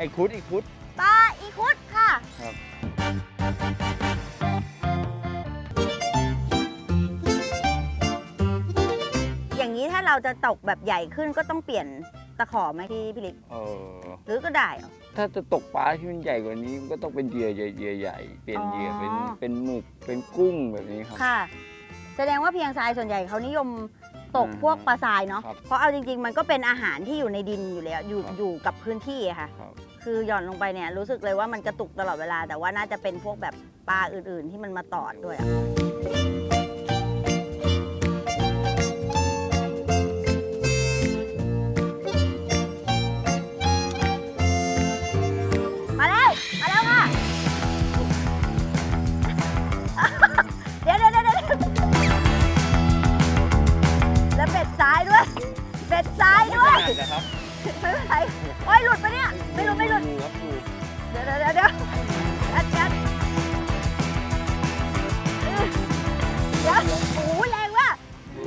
ไอ้คุดไอ้คุดปลาอีคุดค่ะ ครับ อย่างนี้ถ้าเราจะตกแบบใหญ่ขึ้นก็ต้องเปลี่ยนตะขอไหมพี่พี่ลิกเออ หรือก็ได้เหรอ ถ้าจะตกปลาที่มันใหญ่กว่านี้มันก็ต้องเป็นเหยื่อใหญ่เหยื่อใหญ่ เปลี่ยนเหยื่อเป็นอ๋อ เป็นหมึกเป็นกุ้งแบบนี้ครับ ค่ะ แสดงว่าเพียงทรายส่วนใหญ่เขานิยม ตกอืมพวกปลาทรายเนาะ ครับเพราะเอาจริง ๆ มันก็เป็นอาหารที่อยู่ในดินอยู่แล้วอยู่ครับ อยู่กับพื้นที่อะค่ะ ครับคือหย่อนลงไปเนี่ยรู้สึกเลยว่ามันกระตุกตลอดเวลา แต่ว่าน่าจะเป็นพวกแบบปลาอื่นๆ ที่มันมาตอดด้วยอะ ดนะครับไม่เป็นไรโอ้ยหลุดปะเนี่ย ไม่หลุดไม่หลุด ดูครับดูเดี๋ยวเดี๋ยวเดี๋ยวเดี๋ยวยัดยัดเออเดี๋ยวโอ้โหแรงว่ะ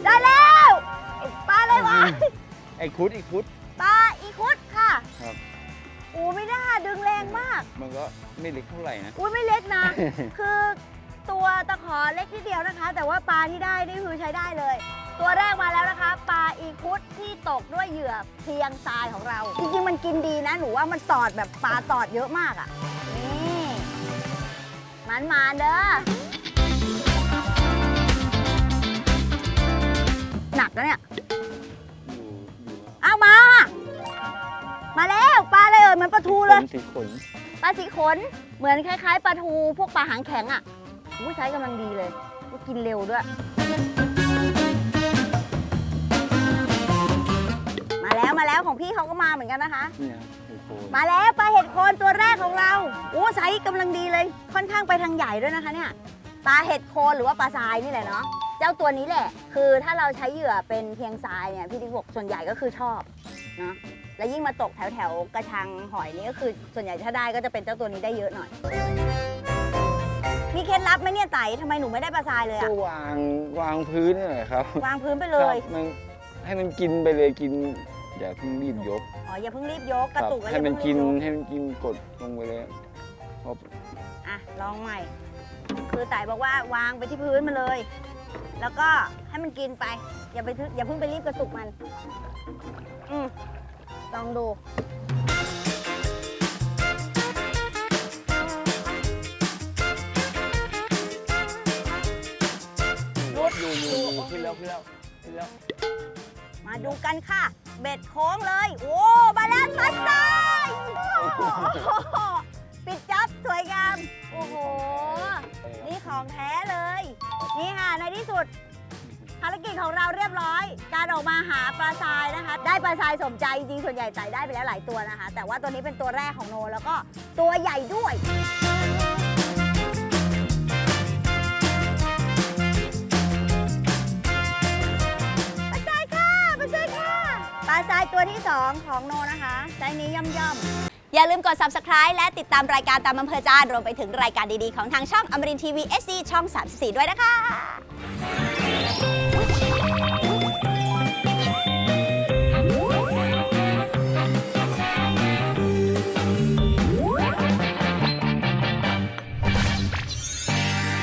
ได้แล้วปลาอะไรวะไอ้คุดไอ้คุด ปลาอีคุดค่ะครับ โอ้ไม่น่าดึงแรงมาก มันก็ไม่เล็กเท่าไหร่นะ อุ้ยไม่เล็กนะ คือ ตัวตะขอเล็กนิดเดียวนะคะ แต่ว่าปลาที่ได้นี่คือใช้ได้เลย ตัวแรกมาแล้วนะคะ ปลาอีคุดที่ตกด้วยเหยื่อเพียงทรายของเรา จริงๆมันกินดีนะหนูว่ามันตอดแบบปลาตอดเยอะมากอะ่ะนี่มันมาเด้อหนักแล้วเนี่ยอยู่อยู่เอามา มาแล้วปลาอะไรเอ่ยเหมือนปลาทูขเลยนสีขน ปลาสีขนเหมือนคล้าย ๆปลาทูพวกปลาหางแข็งอะ อู้ใช้กำลังดีเลยก็กินเร็วด้วย มาแล้วมาแล้วของพี่เขาก็มาเหมือนกันนะคะเนี่ยไอ้โคนมาแล้วปลาเห็ดโคนตัวแรกของเราโอ้ไซส์กำลังดีเลย ค่อนข้างไปทางใหญ่ด้วยนะคะเนี่ยปลาเห็ดโคนหรือว่าปลาทรายนี่แหละเนาะเจ้าตัวนี้แหละ คือถ้าเราใช้เหยื่อเป็นเพียงทรายเนี่ยพี่ติ๊กบอกส่วนใหญ่ก็คือชอบเนาะแล้วยิ่งมาตกแถวแถวๆกระชังหอยนี่ก็คือ ส่วนใหญ่ถ้าได้ก็จะเป็นเจ้าตัวนี้ได้เยอะหน่อย มีเคล็ดลับไหมเนี่ยไต่ทำไมหนูไม่ได้ปลาทรายเลยก็อะวางวางพื้นนี่แหละครับวางพื้นไปเลยครับมันให้มันกินไปเลยกิน อย่าเพิ่งรีบยกอ๋ออย่าเพิ่งรีบยกคกระรับตุกแล้วอให้ย่ามัเพิ่นงรีกิบนยกให้มันกินกดลงไปเลยพออะลองใหม่ คือไต่บอกว่าวางไปที่พื้นมาเลย แล้วก็ให้มันกินไป อย่าไปทึอย่าเพิ่งไปรีบกระตุกมัน อืมลองดู แล้วขึ้นแล้วขึ้นแล้ว มาดูกันค่ะ เบ็ดโค้งเลย โอ้มาล้วตัดซ้ายโอ้โหปิดจับสวยงาม โอ้โห นี่ของแท้เลย นี่ค่ะ ในที่สุด ภารกิจของเราเรียบร้อย การออกมาหาปลาทรายนะคะ ได้ปลาทรายสมใจจริงส่วนใหญ่ใส่ได้ไปแล้วหลายตัวนะคะ แต่ว่าตัวนี้เป็นตัวแรกของโน แล้วก็ตัวใหญ่ด้วย 2 ของโนนะคะไซส์นี้ย่อมๆอย่าลืมกด subscribe และติดตามรายการตามอำเภอใจารรวมไปถึงรายการดีๆ ของทางช่องอมรินทีวี SD ช่อง 34 ด้วยนะคะ